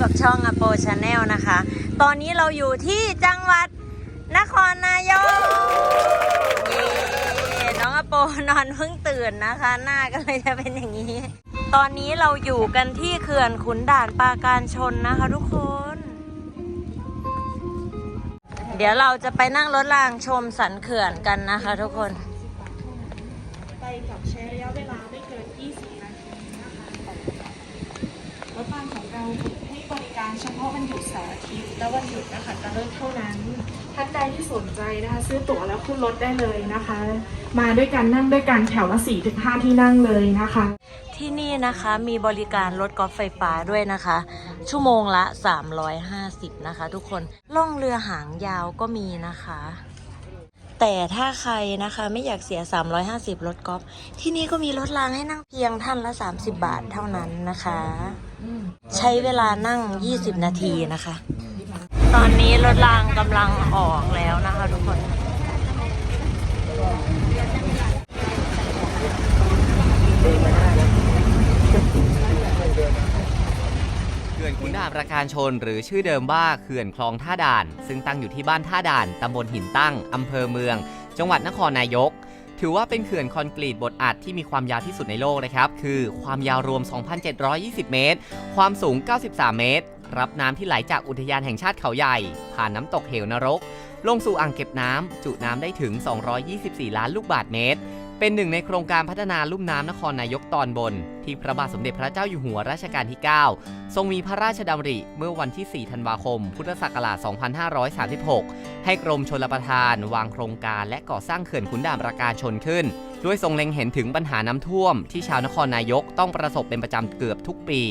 กับช่องอโปชาแนลนะคะ ตอนนี้เราอยู่ที่จังหวัดนครนายกเย้น้องอโปนอนเพิ่งตื่นนะคะ หน้าก็เลยจะเป็นอย่างนี้ ตอนนี้เราอยู่กันที่เขื่อนขุนด่านปราการชนนะคะทุกคน เดี๋ยวเราจะไปนั่งรถรางชมสันเขื่อนกันนะคะทุกคน ไปกับใช้ระยะเวลาไม่เกิน 20 นาทีนะคะรถบัสของเรา บริการเฉพาะวันหยุดเสาร์อาทิตย์และวันหยุดนะคะจะเลิกเท่านั้น ท่านใดที่สนใจนะคะ ซื้อตั๋วแล้วขึ้นรถได้เลยนะคะ มาด้วยกันนั่งด้วยกันแถวละ4-5ที่นั่งเลยนะคะ ที่นี่นะคะมีบริการรถกอล์ฟไฟฟ้าด้วยนะคะ ชั่วโมงละ 350 นะคะ ทุกคนล่องเรือหางยาวก็มีนะคะ แต่ถ้าใครนะคะไม่อยากเสีย 350 รถกอล์ฟที่นี่ก็มีรถรางให้นั่งเพียงท่านละ 30 บาทเท่านั้นนะคะ ใช้เวลานั่ง 20 นาทีนะคะ ตอนนี้รถรางกำลังออกแล้วนะคะทุกคนเขื่อนขุนด่านประการชนหรือชื่อเดิมว่าเขื่อนคลองท่าด่าน ซึ่งตั้งอยู่ที่บ้านท่าด่าน ตำบลหินตั้ง อำเภอเมือง จังหวัดนครนายก ถือว่าเป็นเขื่อนคอนกรีตบดอัดที่มีความยาวที่สุดในโลกนะครับ คือความยาวรวม 2,720 เมตร ความสูง 93 เมตร รับน้ำที่ไหลจากอุทยานแห่งชาติเขาใหญ่ ผ่านน้ำตกเหวนรก ลงสู่อ่างเก็บน้ำจุน้ำได้ถึง 224 ล้านลูกบาศก์เมตร เป็นหนึ่งในโครงการพัฒนาลุ่มน้ำนครนายกตอนบน ที่พระบาทสมเด็จพระเจ้าอยู่หัวรัชกาลที่ 9 ทรงมีพระราชดำริเมื่อวันที่ 4 ธันวาคม พุทธศักราช 2536 ให้กรมชลประทาน วางโครงการและก่อสร้างเขื่อนขุนด่านประการชนขึ้น ด้วยทรงเล็งเห็นถึงปัญหาน้ำท่วม ที่ชาวนครนายกต้องประสบเป็นประจำเกือบทุกปี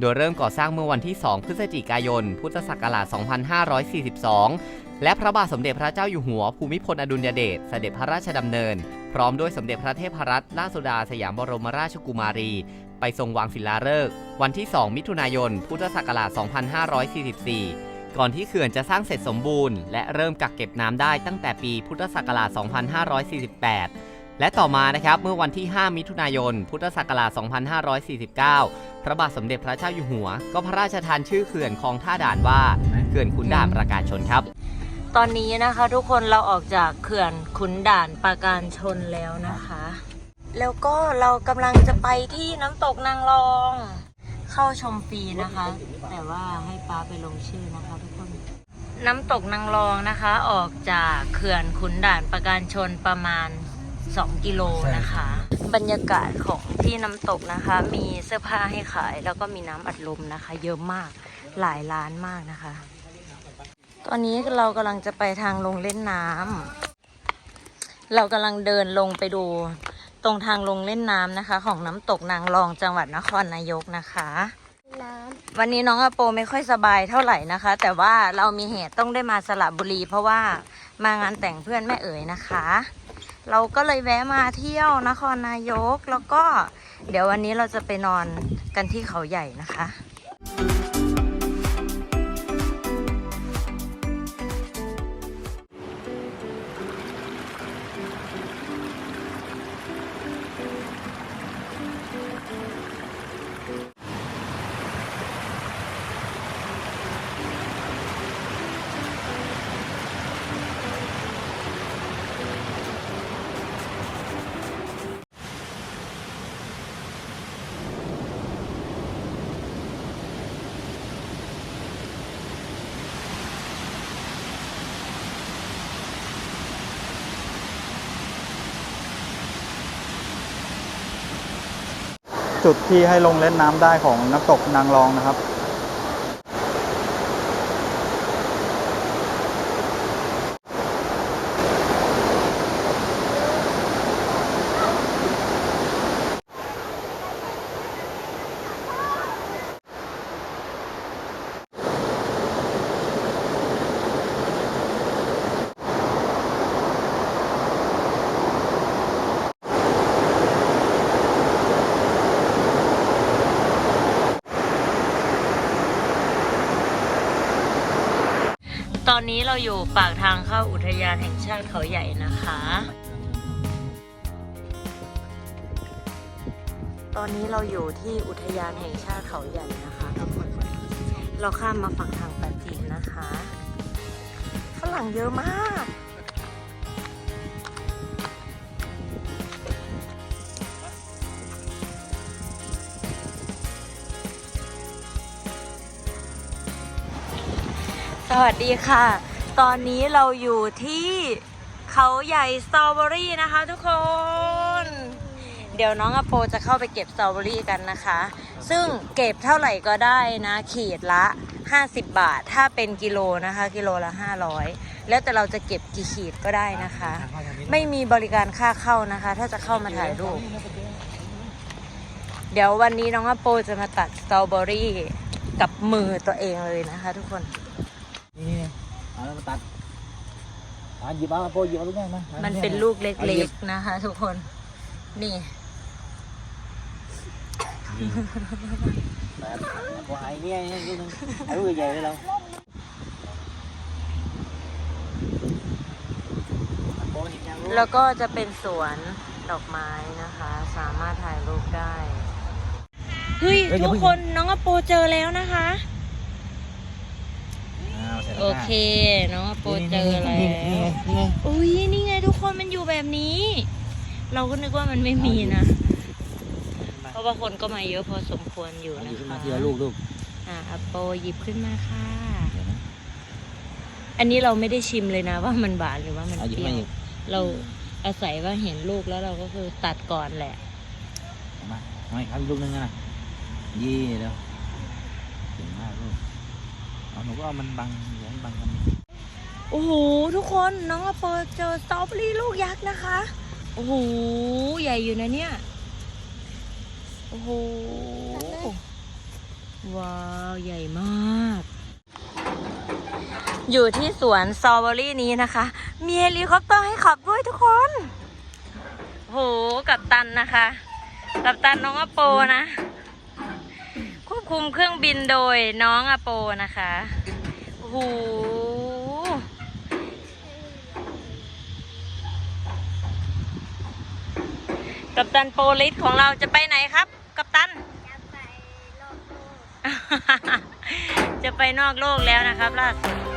โดยเริ่มก่อสร้างเมื่อวันที่ 2 พฤศจิกายน พุทธศักราช 2542 และพระบาทสมเด็จพระเจ้าอยู่หัวภูมิพลอดุลยเดชเสด็จพระราชดำเนิน พร้อมด้วยสมเด็จพระเทพรัตนราชสุดาสยามบรมราชกุมารี ไปทรงวางศิลาฤกษ์วันที่ 2 มิถุนายน พุทธศักราช 2544 ก่อนที่เขื่อนจะสร้างเสร็จสมบูรณ์และเริ่มกักเก็บน้ำได้ตั้งแต่ปีพุทธศักราช 2548 และต่อมานะครับเมื่อวันที่ 5 มิถุนายน พุทธศักราช 2549 พระบาทสมเด็จพระเจ้าอยู่หัว ก็พระราชทานชื่อเขื่อนคลองท่าด่านว่าเขื่อนขุนด่านประการชนครับ ตอนนี้นะคะ ทุกคนเราออกจากเขื่อนขุนด่านปราการชนแล้วนะคะ แล้วก็เรากำลังจะไปที่น้ำตกนางรอง เข้าชมฟรีนะคะ แต่ว่าให้ป้าไปลงชื่อนะคะทุกคน น้ำตกนางรองนะคะ ออกจากเขื่อนขุนด่านปราการชนประมาณ 2 กิโลนะคะ บรรยากาศของที่น้ำตกนะคะ มีเสื้อผ้าให้ขาย แล้วก็มีน้ำอัดลมนะคะ เยอะมากหลายร้านมากนะคะ ตอนนี้เรากำลังจะไปทางลงเล่นน้ำเรากำลังเดินลงไปดูตรงทางลงเล่นน้ำนะคะ ของน้ำตกนางรองจังหวัดนครนายกนะคะวันนี้น้องอโปไม่ค่อยสบายเท่าไหร่นะคะ แต่ว่าเรามีเหตุต้องได้มาสระบุรี เพราะว่ามางานแต่งเพื่อนแม่เอ๋ยนะคะ เราก็เลยแวะมาเที่ยวนครนายกแล้วก็ เดี๋ยววันนี้เราจะไปนอนกันที่เขาใหญ่นะคะ จุดที่ให้ลงเล่นน้ำได้ของน้ำตกนางรองนะครับ ตอนนี้เราอยู่ปากทางเข้าอุทยานแห่งชาติเขาใหญ่นะคะ ตอนนี้เราอยู่ที่อุทยานแห่งชาติเขาใหญ่นะคะทุกคนเราข้ามมาฝั่งทางปาจีนนะคะ ฝรั่งเยอะมาก สวัสดีค่ะ ตอนนี้เราอยู่ที่เขาใหญ่สตรอเบอรี่นะคะทุกคน เดี๋ยวน้องอโปจะเข้าไปเก็บสตรอเบอรี่กันนะคะ ซึ่งเก็บเท่าไหร่ก็ได้นะ ขีดละ 50 บาท ถ้าเป็นกิโลนะคะ กิโลละ 500 แล้วแต่เราจะเก็บกี่ขีดก็ได้นะคะ ไม่มีบริการค่าเข้านะคะ ถ้าจะเข้ามาถ่ายรูป เดี๋ยววันนี้น้องอโปจะมาตัดสตรอเบอรี่กับมือตัวเองเลยนะคะ ทุกคน ตัดอะหยิบเอาโปรหยิบเอาลูกแม่มามัมันเป็นลูกเล็กๆนะคะ ทุกคน นี่ ๆแบบโปรไอ้เนี่ยเนี่ยลูกนึงไอ้ลูกใหญ่ๆเลยเราโปรหยิบยังลูก แล้วก็จะเป็นสวนดอกไม้นะคะ สามารถถ่ายรูปได้ เฮ้ยทุกคนน้องอโปเจอแล้วนะคะ อ้าวใส่ตะกร้า โอเคน้องอโปเจอแล้นี่นี่วไงนี่ไงอุ้ยนี่ไงทุกคนมันอยู่แบบนี้ เราก็นึกว่ามันไม่มีนะ เพราะว่าคนก็มาเยอะพอสมควรอยู่เอาหนะยิบขึ้นมาคะทีละลูกลูกอะอโปหยิบขึ้นมาค่ะเดี๋ยวนะอันนี้เราไม่ได้ชิมเลยนะ ว่ามันหวานหรือว่ามันเอาหยิบเปรี้มายวหยิบเราอาศัยว่าเห็นลูกแล้วเราก็คือตัดก่อนแหละเอามาเอาอีกครับอีกลูกนึงนะยี่เดี๋ยวเก่งมากลูกเอาหนูก็เอามันบัง อย่างกันโอ้โหทุกคนน้องอโปเจอสตรอเบอรี่ลูกยักษ์นะคะ โอ้โหใหญ่อยู่นะเนี่ย โอ้โห ว้าว ใหญ่มาก อยู่ที่สวนสตรอเบอรี่นี้นะคะ มีเฮลิคอปเตอร์ให้ขับด้วยทุกคน โอ้โห กับตันนะคะ กับตันน้องอโปนะ ควบคุมเครื่องบินโดยน้องอโปนะคะ อ้โห กัปตันโปลิสของเราจะไปไหนครับ กัปตัน จะไปนอกโลกแล้วนะครับล่าสุด